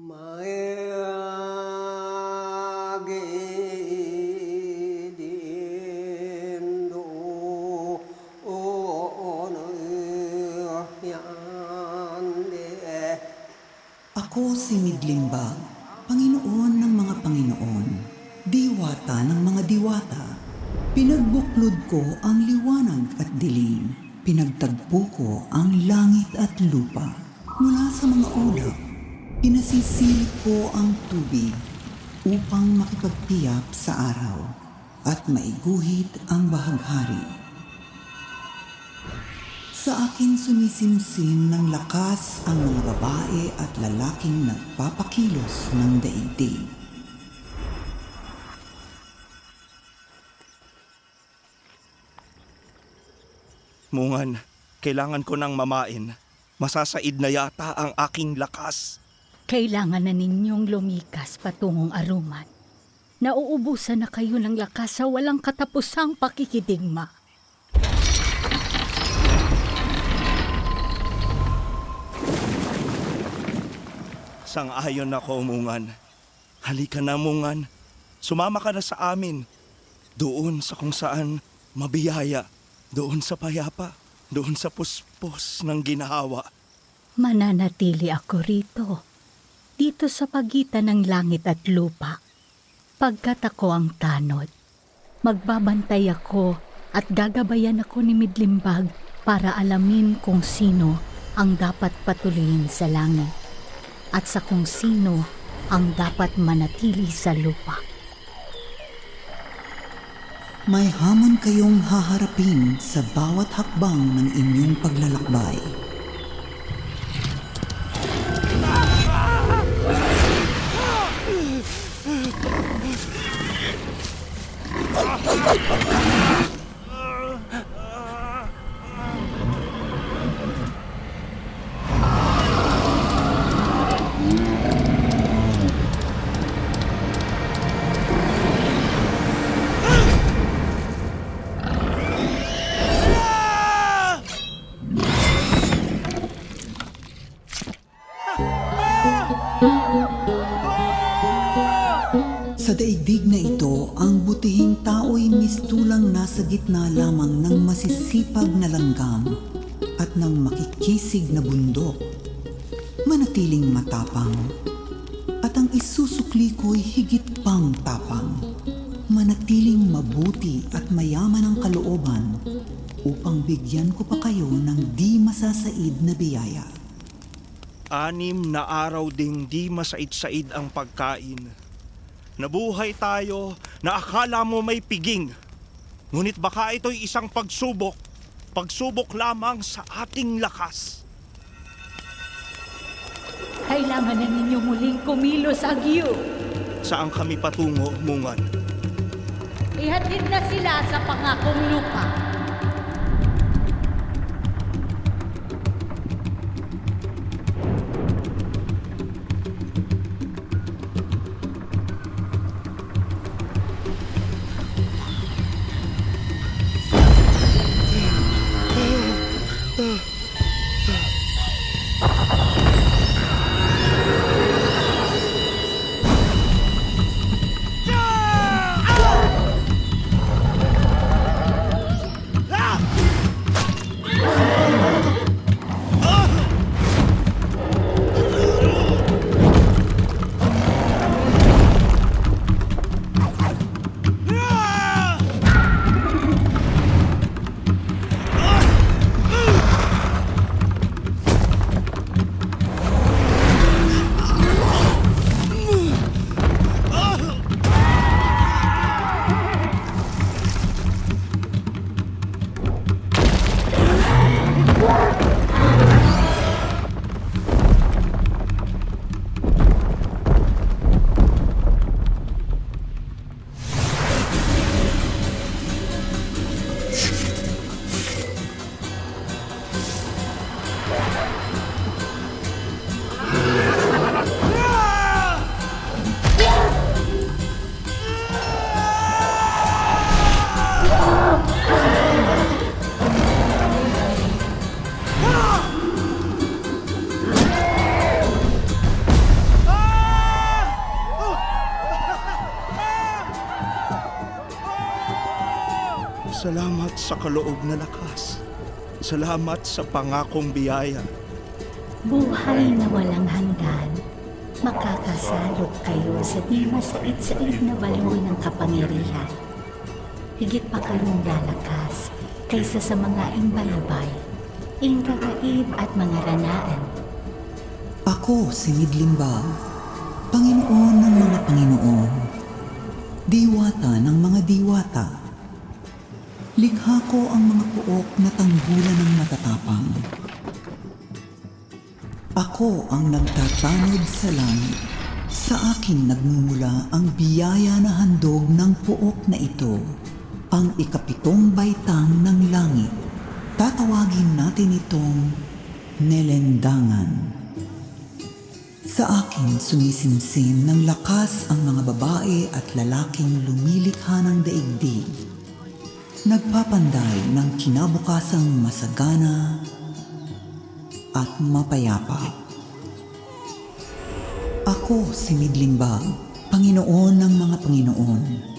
Ako si Midlimbag, Panginoon ng mga Panginoon, diwata ng mga diwata. Pinagbuklod ko ang liwanag at dilim, pinagtagpo ko ang langit at lupa. Mula sa mga ulap pinasisilip ko ang tubig upang makipagtiyap sa araw at maiguhit ang bahaghari. Sa akin sumisimsim ng lakas ang mga babae at lalaking nagpapakilos ng daigdig. Mungan, kailangan ko ng mamain. Masasaid na yata ang aking lakas. Kailangan na ninyong lumikas patungong aruman. Nauubusan na kayo ng lakas sa walang katapusang pakikidigma. Sang-ayon ako, Mungan. Halika na, Mungan. Sumama ka na sa amin. Doon sa kung saan mabiyaya. Doon sa payapa. Doon sa puspos ng ginahawa. Mananatili ako rito. Dito sa pagitan ng langit at lupa. Pagkat ako ang tanod, magbabantay ako at gagabayan ako ni Midlimbag para alamin kung sino ang dapat patuloyin sa langit at sa kung sino ang dapat manatili sa lupa. May hamon kayong haharapin sa bawat hakbang ng inyong paglalakbay. Sa daigdig na ito, ang butihing tao'y mistulang nasa gitna lamang ng masisipag na langgam at ng makikisig na bundok. Manatiling matapang at ang isusukli ko'y higit pang tapang. Manatiling mabuti at mayaman ang kalooban upang bigyan ko pa kayo ng di masasaid na biyaya. Anim na araw ding di masaid-said ang pagkain. Nabuhay tayo na akala mo may piging. Ngunit baka ito'y isang pagsubok. Pagsubok lamang sa ating lakas. Kailangan na ninyong muling kumilos, Agyo. Saan kami patungo, Mungan? Ihatid na sila sa pangakong lupa. you sa kaloob na lakas. Salamat sa pangakong biyaya. Buhay na walang hanggan. Makakasalot kayo sa di masait-sait na balon ng kapangyarihan. Higit pa kayong lalakas kaysa sa mga imbayabay, ingagaib at mga ranaan. Ako si Midlimbag, Panginoon ng mga Panginoon, Diwata ng mga Diwata. Likha ko ang mga puok na tanggulan ng matatapang. Ako ang nagtatanod sa langit. Sa akin nagmumula ang biyaya na handog ng puok na ito, ang ikapitong baitang ng langit. Tatawagin natin itong Nelendangan. Sa akin sumisimsim ng lakas ang mga babae at lalaking lumilikha ng daigdig. Nagpapanday ng kinabukasang masagana at mapayapa. Ako si Midlimbag, Panginoon ng mga Panginoon.